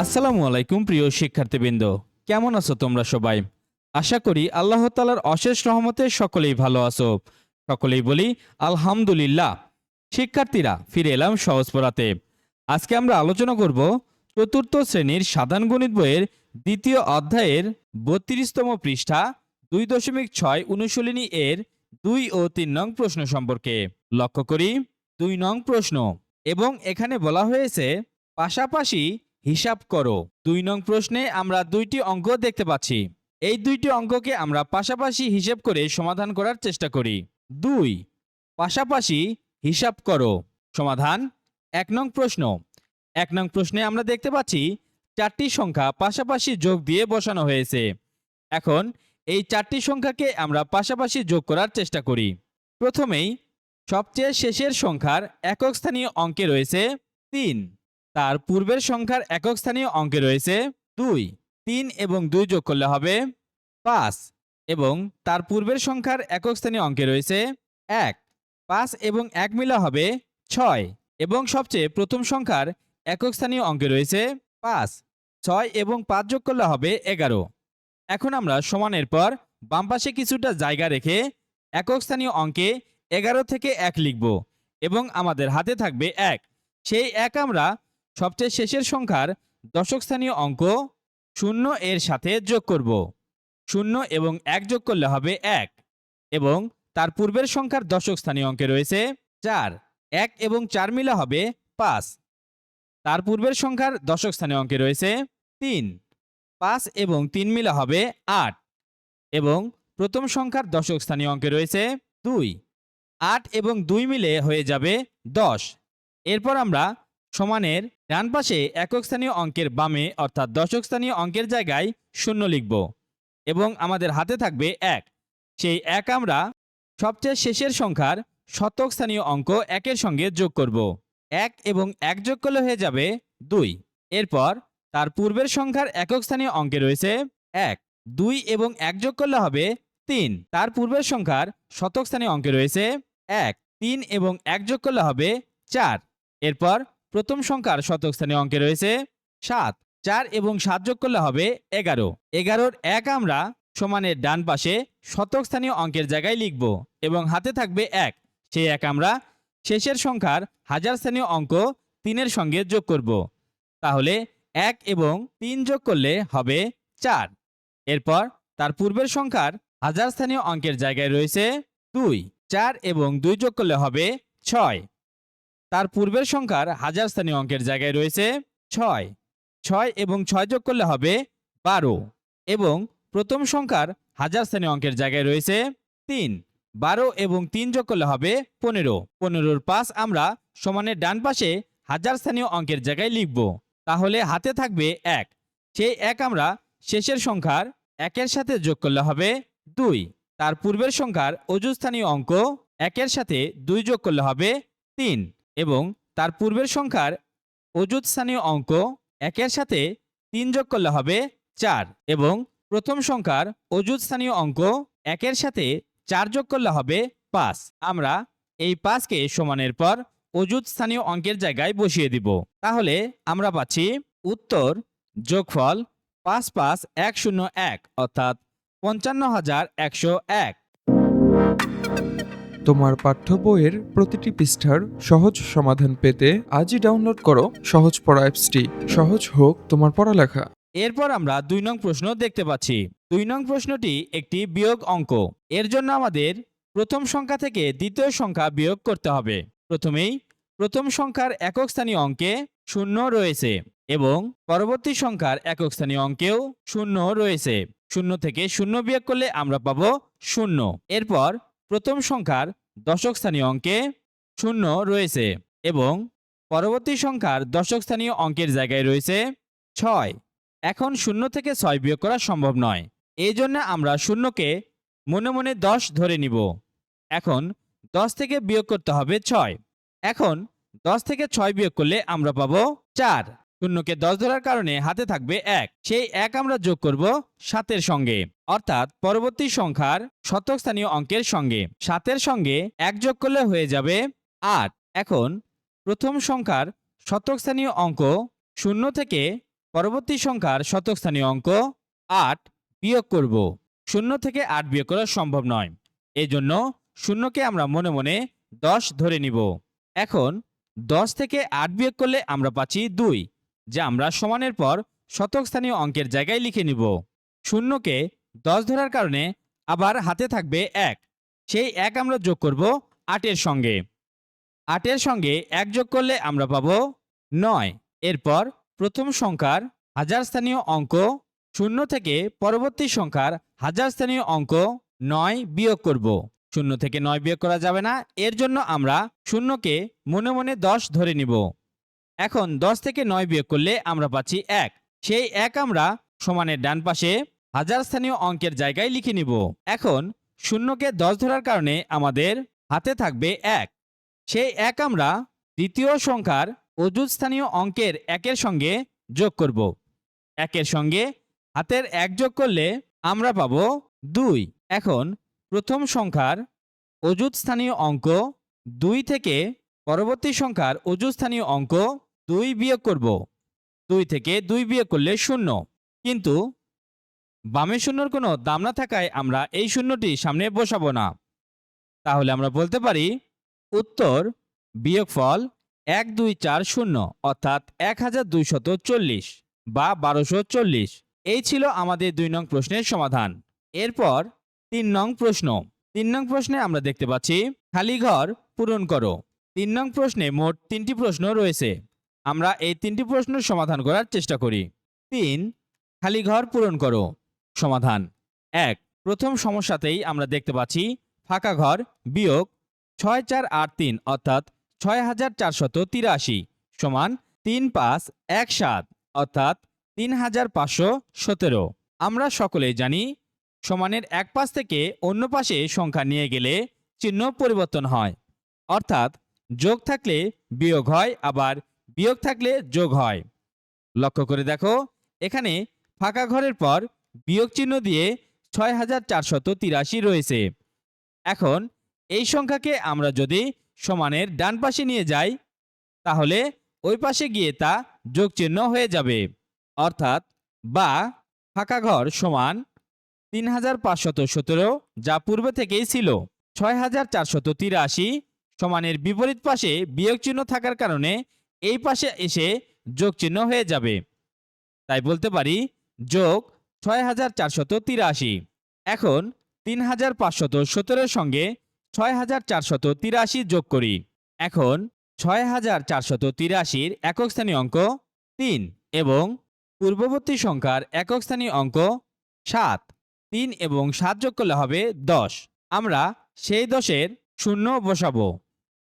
আসসালামু আলাইকুম, প্রিয় শিক্ষার্থীবৃন্দ। কেমন আছো তোমরা সবাই? আশা করি আল্লাহ তালার অশেষ রহমতে সকলেই ভালো আছো। সকলেই বলি, আলহামদুলিল্লাহ। শিক্ষার্থীরা, ফিরে এলাম সহজ পড়াতে। আজকে আমরা আলোচনা করব চতুর্থ শ্রেণির সাধারণ গণিত বইয়ের দ্বিতীয় অধ্যায়ের বত্রিশতম পৃষ্ঠা, দুই দশমিক ছয় অনুশীলনী এর দুই ও তিন নং প্রশ্ন সম্পর্কে। লক্ষ্য করি, দুই নং প্রশ্ন। এবং এখানে বলা হয়েছে, পাশাপাশি হিসাব করো। দুই নং প্রশ্নে আমরা দুইটি অঙ্ক দেখতে পাচ্ছি। এই দুইটি অঙ্ককে আমরা পাশাপাশি হিসাব করে সমাধান করার চেষ্টা করি। দুই, পাশাপাশি হিসাব করো। সমাধান, এক নং প্রশ্ন। এক নং প্রশ্নে আমরা দেখতে পাচ্ছি, চারটি সংখ্যা পাশাপাশি যোগ দিয়ে বসানো হয়েছে। এখন এই চারটি সংখ্যাকে আমরা পাশাপাশি যোগ করার চেষ্টা করি। প্রথমেই সবচেয়ে শেষের সংখ্যার একক স্থানীয় অঙ্কে রয়েছে তিন। তার পূর্বের সংখ্যার একক স্থানীয় অঙ্কে রয়েছে দুই, তিন এবং দুই যোগ করলে হবে পাঁচ এবং তার পূর্বের সংখ্যার একক স্থানীয় অঙ্কে রয়েছে এক, পাঁচ এবং এক মিলা হবে ছয় এবং সবচেয়ে প্রথম সংখ্যার একক স্থানীয় অঙ্কে রয়েছে পাঁচ, ছয় এবং পাঁচ যোগ করলে হবে এগারো। এখন আমরা সমানের পর বাম পাশে কিছুটা জায়গা রেখে একক স্থানীয় অঙ্কে এগারো থেকে এক লিখব এবং আমাদের হাতে থাকবে এক। সেই এক আমরা সবচেয়ে শেষের সংখ্যার দশক স্থানীয় অঙ্ক শূন্য এর সাথে যোগ করব। শূন্য এবং এক যোগ করলে হবে এক এবং তার পূর্বের সংখ্যার দশক স্থানীয় অঙ্কে রয়েছে চার। এক এবং চার মিলে হবে পাঁচ। তার পূর্বের সংখ্যার দশক স্থানীয় অঙ্কে রয়েছে তিন। পাঁচ এবং তিন মিলে হবে আট এবং প্রথম সংখ্যার দশক স্থানীয় অঙ্কে রয়েছে দুই। আট এবং দুই মিলে হয়ে যাবে দশ। এরপর আমরা সমানের ডান পাশে একক স্থানীয় অঙ্কের বামে, অর্থাৎ দশক স্থানীয় অঙ্কের জায়গায় শূন্য লিখব এবং আমাদের হাতে থাকবে এক। সেই এক আমরা সবচেয়ে শেষের সংখ্যার শতক স্থানীয় অঙ্ক একের সঙ্গে যোগ করব। এক এবং এক যোগ করলে হয়ে যাবে দুই। এরপর তার পূর্বের সংখ্যার একক স্থানীয় অঙ্কে রয়েছে এক। দুই এবং এক যোগ করলে হবে তিন। তার পূর্বের সংখ্যার শতক স্থানীয় অঙ্কে রয়েছে এক। তিন এবং এক যোগ করলে হবে চার। এরপর প্রথম সংখ্যার শতক স্থানীয় অঙ্কে রয়েছে সাত। চার এবং সাত যোগ করলে হবে এগারো। এগারোর এক আমরা সমানের ডান পাশে শতক স্থানীয় অঙ্কের জায়গায় লিখব এবং হাতে থাকবে এক। সেই এক আমরা শেষের সংখ্যার হাজার স্থানীয় অঙ্ক তিনের সঙ্গে যোগ করব। তাহলে এক এবং তিন যোগ করলে হবে চার। এরপর তার পূর্বের সংখ্যার হাজার স্থানীয় অঙ্কের জায়গায় রয়েছে দুই। চার এবং দুই যোগ করলে হবে ছয়। তার পূর্বের সংখ্যার হাজার স্থানীয় অঙ্কের জায়গায় রয়েছে ছয়। ছয় এবং ছয় যোগ করলে হবে বারো এবং প্রথম সংখ্যার হাজার স্থানীয় অঙ্কের জায়গায় রয়েছে তিন। বারো এবং তিন যোগ করলে হবে পনেরো। পনেরোর পাঁচ আমরা সমানের ডান পাশে হাজার স্থানীয় অঙ্কের জায়গায় লিখব। তাহলে হাতে থাকবে এক। সেই এক আমরা শেষের সংখ্যার একের সাথে যোগ করলে হবে দুই। তার পূর্বের সংখ্যার অজু স্থানীয় অঙ্ক একের সাথে দুই যোগ করলে হবে তিন। এবং তার পূর্বের সংখ্যার অজুত স্থানীয় অঙ্ক একের সাথে তিন যোগ করলে হবে চার এবং প্রথম সংখ্যার অজুত স্থানীয় অঙ্ক একের সাথে চার যোগ করলে হবে পাঁচ। আমরা এই পাঁচকে সমানের পর অজুত স্থানীয় অঙ্কের জায়গায় বসিয়ে দিব। তাহলে আমরা পাচ্ছি উত্তর যোগফল পাঁচ পাঁচ এক শূন্য এক অর্থাৎ পঞ্চান্ন হাজার একশো এক। তোমার পাঠ্য বইয়ের প্রতিটি পৃষ্ঠার সহজ সমাধান পেতে আজই ডাউনলোড করো সহজ পড়া অ্যাপসটি। সহজ হোক তোমার পড়ালেখা। এরপর আমরা দুই নং প্রশ্ন দেখতে পাচ্ছি। দুই নং প্রশ্নটি একটি বিয়োগ অঙ্ক। এর জন্য আমাদের প্রথম সংখ্যা থেকে দ্বিতীয় সংখ্যা বিয়োগ করতে হবে। প্রথমেই প্রথম সংখ্যার একক স্থানীয় অঙ্কে শূন্য রয়েছে এবং পরবর্তী সংখ্যার একক স্থানীয় অঙ্কেও শূন্য রয়েছে। শূন্য থেকে শূন্য বিয়োগ করলে আমরা পাবো শূন্য। এরপর প্রথম সংখ্যার দশক স্থানীয় অঙ্কে শূন্য রয়েছে এবং পরবর্তী সংখ্যার দশক স্থানীয় অঙ্কের জায়গায় রয়েছে ছয়। এখন শূন্য থেকে ছয় বিয়োগ করা সম্ভব নয়। এই জন্য আমরা শূন্যকে মনে মনে দশ ধরে নিব। এখন দশ থেকে বিয়োগ করতে হবে ছয়। এখন দশ থেকে ছয় বিয়োগ করলে আমরা পাবো চার। শূন্যকে দশ ধরার কারণে হাতে থাকবে এক। সেই এক আমরা যোগ করব সাতের সঙ্গে। অর্থাৎ পরবর্তী সংখ্যার শতক স্থানীয় অঙ্কের সঙ্গে। সাতের সঙ্গে এক যোগ করলে হয়ে যাবে আট। এখন প্রথম সংখ্যার শতক স্থানীয় অঙ্ক শূন্য থেকে পরবর্তী সংখ্যার শতক স্থানীয় অঙ্ক আট বিয়োগ করব। শূন্য থেকে আট বিয়োগ করা সম্ভব নয়। এই জন্য শূন্যকে আমরা মনে মনে দশ ধরে নিব। এখন দশ থেকে আট বিয়োগ করলে আমরা পাচ্ছি দুই। যা আমরা সমানের পর শতক স্থানীয় অঙ্কের জায়গায় লিখে নিব। শূন্যকে দশ ধরার কারণে আবার হাতে থাকবে এক। সেই এক আমরা যোগ করব আটের সঙ্গে। আটের সঙ্গে এক যোগ করলে আমরা পাব নয়। এরপর প্রথম সংখ্যার হাজার স্থানীয় অঙ্ক শূন্য থেকে পরবর্তী সংখ্যার হাজার স্থানীয় অঙ্ক নয় বিয়োগ করব। শূন্য থেকে নয় বিয়োগ করা যাবে না। এর জন্য আমরা শূন্যকে মনে মনে দশ ধরে নিব। এখন দশ থেকে নয় বিয়োগ করলে আমরা পাচ্ছি এক। সেই এক আমরা সমানের ডান পাশে হাজার স্থানীয় অঙ্কের জায়গায় লিখে নিব। এখন শূন্যকে দশ ধরার কারণে আমাদের হাতে থাকবে এক। সেই এক আমরা দ্বিতীয় সংখ্যার অজুত স্থানীয় অঙ্কের একের সঙ্গে যোগ করব। একের সঙ্গে হাতের এক যোগ করলে আমরা পাব দুই। এখন প্রথম সংখ্যার অজুত স্থানীয় অঙ্ক দুই থেকে পরবর্তী সংখ্যার অজুত স্থানীয় অঙ্ক দুই বিয়োগ করব। দুই থেকে দুই বিয়োগ করলে শূন্য। কিন্তু বামে শূন্যর কোনো দাম না থাকায় আমরা এই শূন্যটি সামনে বসাবো না। তাহলে আমরা বলতে পারি উত্তর বিয়োগফল এক, দুই, চার, শূন্য, অর্থাৎ এক হাজার দুইশত চল্লিশ বা বারোশো চল্লিশ। এই ছিল আমাদের দুই নং প্রশ্নের সমাধান। এরপর তিন নং প্রশ্ন। তিন নং প্রশ্নে আমরা দেখতে পাচ্ছি, খালি ঘর পূরণ করো। তিন নং প্রশ্নে মোট তিনটি প্রশ্ন রয়েছে। আমরা এই তিনটি প্রশ্নের সমাধান করার চেষ্টা করি। তিন, খালি ঘর পূরণ করো। সমাধান। এক, প্রথম সমস্যাতেই আমরা দেখতে পাচ্ছি ফাঁকা ঘর বিয়োগ ছয় চার আট তিন অর্থাৎ ছয় হাজার চারশত তিরাশি সমান তিন পাঁচ এক সাত অর্থাৎ তিন হাজার পাঁচশো সতেরো। আমরা সকলেই জানি সমানের এক পাশ থেকে অন্য পাশে সংখ্যা নিয়ে গেলে চিহ্ন পরিবর্তন হয়। অর্থাৎ যোগ থাকলে বিয়োগ হয়, আবার বিয়োগ থাকলে যোগ হয়। লক্ষ্য করে দেখো, এখানে ফাঁকা ঘরের পর বিয়োগ চিহ্ন দিয়ে ছয় হাজার চারশত তিরাশি রয়েছে। এখন এই সংখ্যাকে আমরা যদি সমানের ডান পাশে নিয়ে যাই, তাহলে ওই পাশে গিয়ে তা যোগ চিহ্ন হয়ে যাবে। অর্থাৎ বা ফাঁকা ঘর সমান তিন হাজার পাঁচশত সতেরো যা পূর্বে থেকেই ছিল। ছয় হাজার চারশত তিরাশি সমানের বিপরীত পাশে বিয়োগ চিহ্ন থাকার কারণে এই পাশে এসে যোগ চিহ্ন হয়ে যাবে। তাই বলতে পারি যোগ ছয় হাজার তিরাশি। এখন তিন হাজার পাঁচশত সতেরোর সঙ্গে ছয় হাজার চারশত তিরাশি যোগ করি। এখন ছয় হাজার চারশত তিরাশির একক স্থানীয় অঙ্ক তিন এবং পূর্ববর্তী সংখ্যার একক স্থানীয় অঙ্ক সাত। তিন এবং সাত যোগ করলে হবে দশ। আমরা সেই দশের শূন্য বসাবো।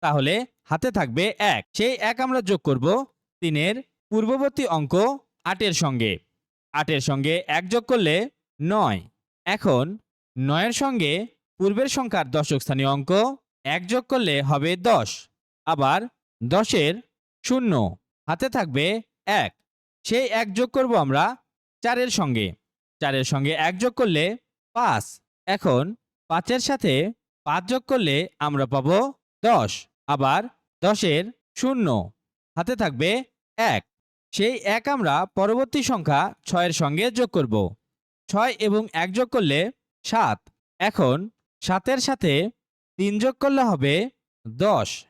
তাহলে হাতে থাকবে এক। সেই এক আমরা যোগ করব তিনের পূর্ববর্তী অঙ্ক আটের সঙ্গে। আটের সঙ্গে এক যোগ করলে নয়। এখন নয়ের সঙ্গে পূর্বের সংখ্যার দশক স্থানীয় অঙ্ক এক যোগ করলে হবে দশ। আবার দশের শূন্য হাতে থাকবে এক। সেই এক যোগ করব আমরা চারের সঙ্গে। চারের সঙ্গে এক যোগ করলে পাঁচ। এখন পাঁচের সাথে পাঁচ যোগ করলে আমরা পাবো দশ। আবার দশের শূন্য। হাতে থাকবে এক। সেই এক আমরা পরবর্তী সংখ্যা ছয়ের সঙ্গে যোগ করব। ছয় এবং এক যোগ করলে সাত। এখন সাতের সাথে তিন যোগ করলে হবে দশ।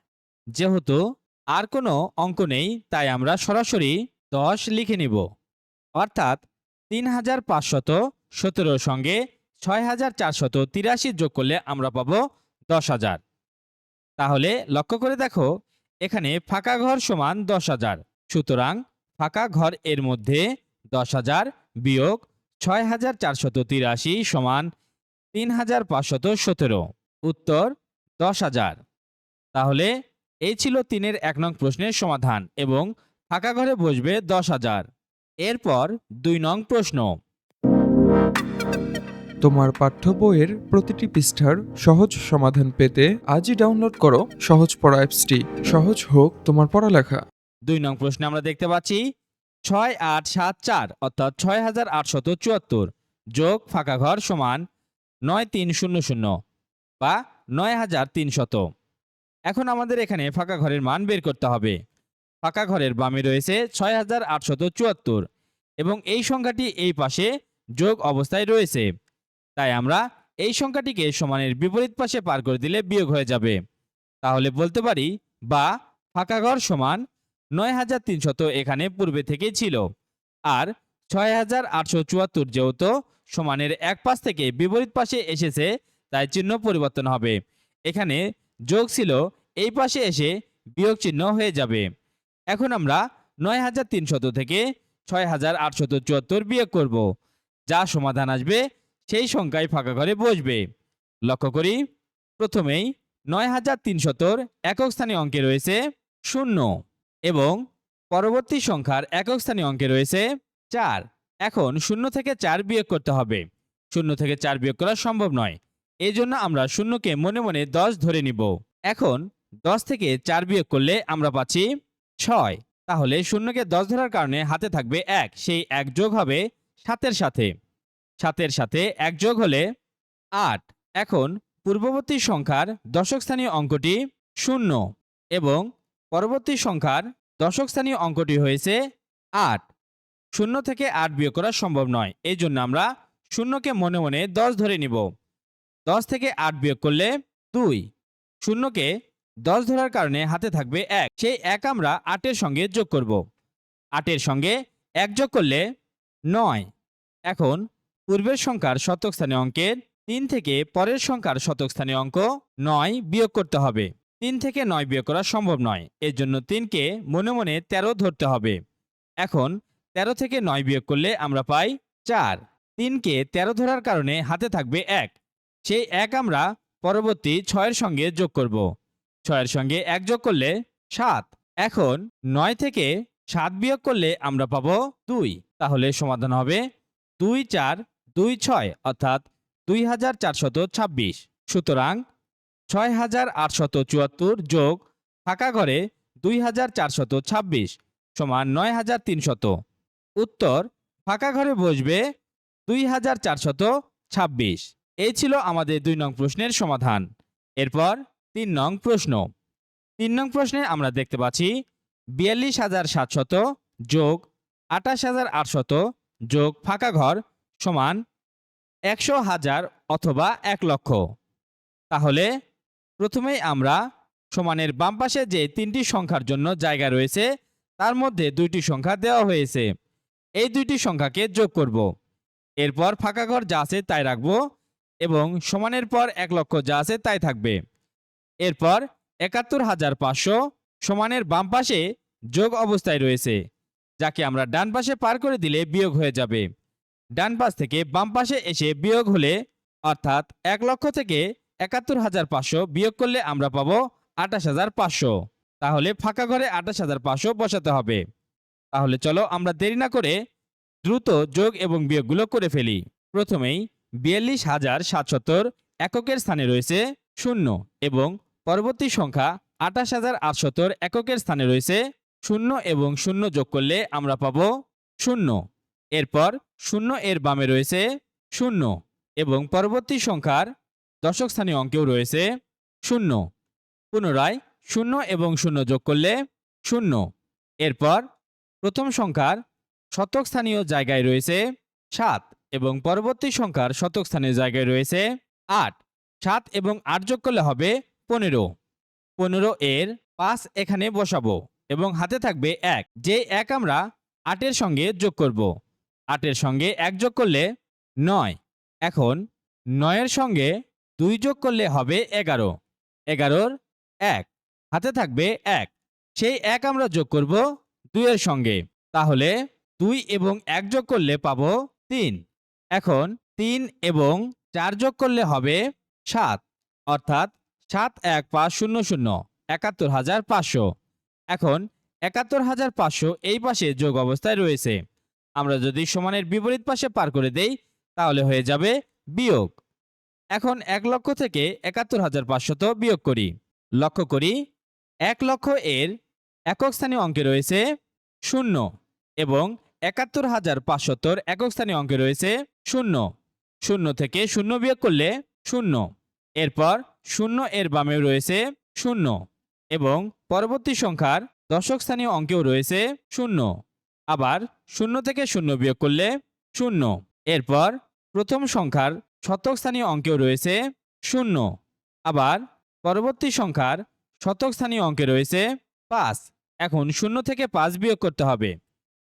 যেহেতু আর কোনো অঙ্ক নেই, তাই আমরা সরাসরি দশ লিখে নিব। অর্থাৎ তিন হাজার পাঁচশত সতেরোর সঙ্গে ছয় হাজার চারশত তিরাশি যোগ করলে আমরা পাবো দশ হাজার। তাহলে লক্ষ্য করে দেখো, এখানে ফাঁকা ঘর সমান দশ হাজার। সুতরাং ফাঁকা ঘর এর মধ্যে দশ হাজার বিয়োগ ছয় হাজার চারশত তিরাশি সমান তিন হাজার পাঁচশত সতেরো। উত্তর দশ হাজার। তাহলে এই ছিল তিনের এক নং প্রশ্নের সমাধান এবং ফাঁকা ঘরে বসবে দশ হাজার। এরপর দুই নং প্রশ্ন। তোমার পাঠ্য বইয়ের প্রতিটি পৃষ্ঠার সহজ সমাধান পেতে আজই ডাউনলোড করো সহজ পড়া অ্যাপসটি। সহজ হোক তোমার পড়ালেখা। দুই নং প্রশ্নে আমরা দেখতে পাচ্ছি, ছয় আট সাত চার, অর্থাৎ ছয় হাজার আটশত চুয়াত্তর, যোগ ফাঁকা ঘর সমান নয় তিন শূন্য শূন্য বা নয় হাজার তিনশত। এখন আমাদের এখানে ফাঁকা ঘরের মান বের করতে হবে। ফাঁকা ঘরের বামে রয়েছে ছয় হাজার আটশত চুয়াত্তর এবং এই সংখ্যাটি এই পাশে যোগ অবস্থায় রয়েছে। তাই আমরা এই সংখ্যাটিকে সমানের বিপরীত পাশে পার করে দিলে বিয়োগ হয়ে যাবে। তাহলে বলতে পারি বা ফাঁকা ঘর সমান নয় হাজার তিনশত এখানে পূর্বে থেকেই ছিল। আর ছয় হাজার আটশো চুয়াত্তর যেহেতু সমানের এক পাশ থেকে বিপরীত পাশে এসেছে, তাই চিহ্ন পরিবর্তন হবে। এখানে যোগ ছিল, এই পাশে এসে বিয়োগ চিহ্ন হয়ে যাবে। এখন আমরা নয় হাজার তিনশত থেকে ছয় হাজার আটশত চুয়াত্তর বিয়োগ করব। যা সমাধান আসবে সেই সংখ্যায় ফাঁকা ঘরে বসবে। লক্ষ্য করি, প্রথমেই নয় হাজার তিনশতর একক স্থানীয় অঙ্কে রয়েছে শূন্য এবং পরবর্তী সংখ্যার একক স্থানীয় অঙ্কে রয়েছে চার। এখন শূন্য থেকে চার বিয়োগ করতে হবে। শূন্য থেকে চার বিয়োগ করা সম্ভব নয়। এই জন্য আমরা শূন্যকে মনে মনে দশ ধরে নিব। এখন দশ থেকে চার বিয়োগ করলে আমরা পাচ্ছি ছয়। তাহলে শূন্যকে দশ ধরার কারণে হাতে থাকবে এক। সেই এক যোগ হবে সাতের সাথে। সাতের সাথে এক যোগ হলে আট। এখন পূর্ববর্তী সংখ্যার দশক স্থানীয় অঙ্কটি শূন্য এবং পরবর্তী সংখ্যার দশক স্থানীয় অঙ্কটি হয়েছে আট। শূন্য থেকে আট বিয়োগ করা সম্ভব নয়। এই জন্য আমরা শূন্যকে মনে মনে দশ ধরে নিব। দশ থেকে আট বিয়োগ করলে দুই। শূন্যকে দশ ধরার কারণে হাতে থাকবে এক। সেই এক আমরা আটের সঙ্গে যোগ করব। আটের সঙ্গে এক যোগ করলে নয়। এখন পূর্বের সংখ্যার শতক স্থানীয় অঙ্কের তিন থেকে পরের সংখ্যার শতক স্থানীয় অঙ্ক নয় বিয়োগ করতে হবে। তিন থেকে নয় বিয়োগ করা সম্ভব নয়। এর জন্য তিনকে মনে মনে তেরো ধরতে হবে। এখন তেরো থেকে নয় বিয়োগ করলে আমরা পাই চার। তিনকে তেরো ধরার কারণে হাতে থাকবে এক। সেই এক আমরা পরবর্তী ছয়ের সঙ্গে যোগ করব। ছয়ের সঙ্গে এক যোগ করলে সাত। এখন নয় থেকে সাত বিয়োগ করলে আমরা পাবো দুই। তাহলে সমাধান হবে দুই চার দুই ছয় অর্থাৎ দুই হাজার চারশত ছাব্বিশ। সুতরাং ছয় হাজার আটশত চুয়াত্তর যোগ ফাঁকা ঘরে দুই হাজার চারশত ছাব্বিশ সমান নয় হাজার তিনশত। উত্তর, ফাঁকা ঘরে বসবে দুই হাজার চারশত ছাব্বিশ। এই ছিল আমাদের দুই নং প্রশ্নের সমাধান। এরপর তিন নং প্রশ্ন। তিন নং প্রশ্নে আমরা দেখতে পাচ্ছি বিয়াল্লিশ হাজার সাতশত যোগ আঠাশ হাজার আটশত যোগ ফাঁকা ঘর সমান একশো হাজার অথবা এক লক্ষ। তাহলে প্রথমেই আমরা সমানের বাম পাশে যে তিনটি সংখ্যার জন্য জায়গা রয়েছে, তার মধ্যে দুইটি সংখ্যা দেওয়া হয়েছে। এই দুইটি সংখ্যাকে যোগ করব। এরপর ফাঁকা ঘর যা আছে তাই রাখব এবং সমানের পর এক লক্ষ যা আছে তাই থাকবে। এরপর একাত্তর হাজার পাঁচশো সমানের বাম পাশে যোগ অবস্থায় রয়েছে, যাকে আমরা ডান পাশে পার করে দিলে বিয়োগ হয়ে যাবে। ডান পাশ থেকে বাম পাশে এসে বিয়োগ হলে, অর্থাৎ এক লক্ষ থেকে একাত্তর হাজার পাঁচশো বিয়োগ করলে আমরা পাবো আঠাশ হাজার পাঁচশো। তাহলে ফাঁকা ঘরে আঠাশ হাজার পাঁচশো বসাতে হবে। তাহলে চলো আমরা দেরি না করে দ্রুত যোগ এবং বিয়োগগুলো করে ফেলি। প্রথমেই বিয়াল্লিশ হাজার সাতসত্তর এককের স্থানে রয়েছে শূন্য এবং পরবর্তী সংখ্যা আঠাশ হাজার আটসত্তর এককের স্থানে রয়েছে শূন্য এবং শূন্য যোগ করলে আমরা পাবো শূন্য। এরপর শূন্য এর বামে রয়েছে শূন্য এবং পরবর্তী সংখ্যার দশক স্থানীয় অঙ্কেও রয়েছে শূন্য। পুনরায় শূন্য এবং শূন্য যোগ করলে শূন্য। এরপর প্রথম সংখ্যার শতক স্থানীয় জায়গায় রয়েছে সাত এবং পরবর্তী সংখ্যার শতক স্থানীয় জায়গায় রয়েছে আট। সাত এবং আট যোগ করলে হবে পনেরো। পনেরো এর পাঁচ এখানে বসাবো এবং হাতে থাকবে এক। যে এক আমরা আটের সঙ্গে যোগ করব। আটের সঙ্গে এক যোগ করলে নয়। এখন নয়ের সঙ্গে দুই যোগ করলে হবে এগারো। এগারোর এক। হাতে থাকবে এক। সেই এক আমরা যোগ করব দুইয়ের সঙ্গে। তাহলে দুই এবং এক যোগ করলে পাবো তিন। এখন তিন এবং চার যোগ করলে হবে সাত। অর্থাৎ সাত এক পাঁচ শূন্য শূন্য। একাত্তর হাজার পাঁচশো। এখন একাত্তর হাজার পাঁচশো এই পাশে যোগ অবস্থায় রয়েছে। আমরা যদি সমানের বিপরীত পাশে পার করে দেই, তাহলে হয়ে যাবে বিয়োগ। এখন এক লক্ষ থেকে একাত্তর হাজার পাঁচশত বিয়োগ করি। লক্ষ্য করি, এক লক্ষ এর একক স্থানীয় অঙ্কে রয়েছে শূন্য এবং একাত্তর হাজার পাঁচশোত্তর একক স্থানীয় অঙ্কে রয়েছে শূন্য। শূন্য থেকে শূন্য বিয়োগ করলে শূন্য। এরপর শূন্য এর বামেও রয়েছে শূন্য এবং পরবর্তী সংখ্যার দশক স্থানীয় অঙ্কেও রয়েছে শূন্য। আবার শূন্য থেকে শূন্য বিয়োগ করলে শূন্য। এরপর প্রথম সংখ্যার শতক স্থানীয় অঙ্কেও রয়েছে শূন্য। আবার পরবর্তী সংখ্যার শতক স্থানীয় অঙ্কে রয়েছে পাঁচ। এখন শূন্য থেকে পাঁচ বিয়োগ করতে হবে।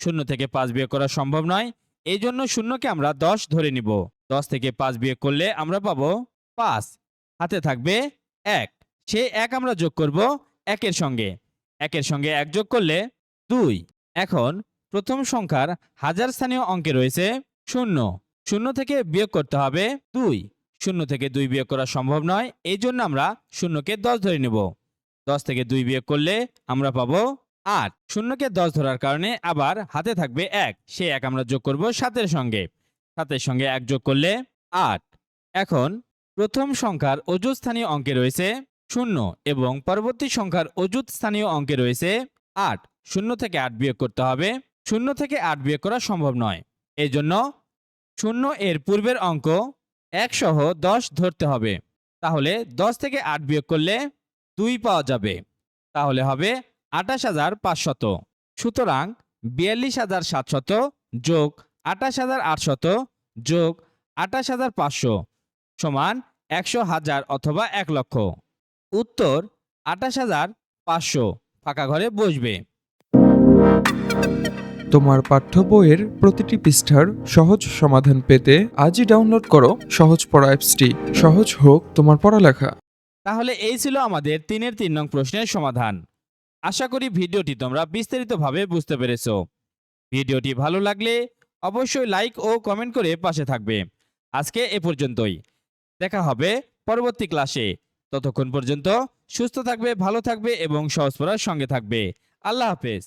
শূন্য থেকে পাঁচ বিয়োগ করা সম্ভব নয়। এই জন্য শূন্যকে আমরা দশ ধরে নিব। দশ থেকে পাঁচ বিয়োগ করলে আমরা পাবো পাঁচ। হাতে থাকবে এক। সে এক আমরা যোগ করব একের সঙ্গে। একের সঙ্গে এক যোগ করলে দুই। এখন প্রথম সংখ্যার হাজার স্থানীয় অঙ্কে রয়েছে শূন্য। শূন্য থেকে বিয়োগ করতে হবে দুই। শূন্য থেকে দুই বিয়োগ করা সম্ভব নয়, এই জন্য আমরা শূন্যকে দশ ধরে নেব। দশ থেকে দুই বিয়োগ করলে আমরা পাবো আট। শূন্যকে দশ ধরার কারণে আবার হাতে থাকবে এক। সে এক আমরা যোগ করব সাতের সঙ্গে। সাতের সঙ্গে এক যোগ করলে আট। এখন প্রথম সংখ্যার অজুত স্থানীয় অঙ্কে রয়েছে শূন্য এবং পরবর্তী সংখ্যার অজুত স্থানীয় অঙ্কে রয়েছে আট। শূন্য থেকে আট বিয়োগ করতে হবে শূন্য থেকে আট বিয়োগ করা সম্ভব নয়। এই জন্য শূন্য এর পূর্বের অঙ্ক এক সহ দশ ধরতে হবে। তাহলে দশ থেকে আট বিয়োগ করলে দুই পাওয়া যাবে। তাহলে হবে আঠাশ হাজার পাঁচশত। সুতরাং বিয়াল্লিশ হাজার সাতশত যোগ আঠাশ হাজার আটশত যোগ আঠাশ হাজার পাঁচশো সমান একশো হাজার অথবা এক লক্ষ। উত্তর আঠাশ হাজার পাঁচশো। ফাঁকা ঘরে বসবে। তোমার পাঠ্য বইয়ের প্রতিটি পৃষ্ঠার সহজ সমাধান পেতে আজই ডাউনলোড করো সহজ পড়া অ্যাপসটি সহজ হোক তোমার পড়ালেখা। তাহলে এই ছিল আমাদের তিনের তিন নং প্রশ্নের সমাধান। আশা করি ভিডিওটি তোমরা বিস্তারিতভাবে বুঝতে পেরেছ। ভিডিওটি ভালো লাগলে অবশ্যই লাইক ও কমেন্ট করে পাশে থাকবে। আজকে এ পর্যন্তই। দেখা হবে পরবর্তী ক্লাসে ততক্ষণ পর্যন্ত সুস্থ থাকবে, ভালো থাকবে এবং সহজ পড়ার সঙ্গে থাকবে। আল্লাহ হাফেজ।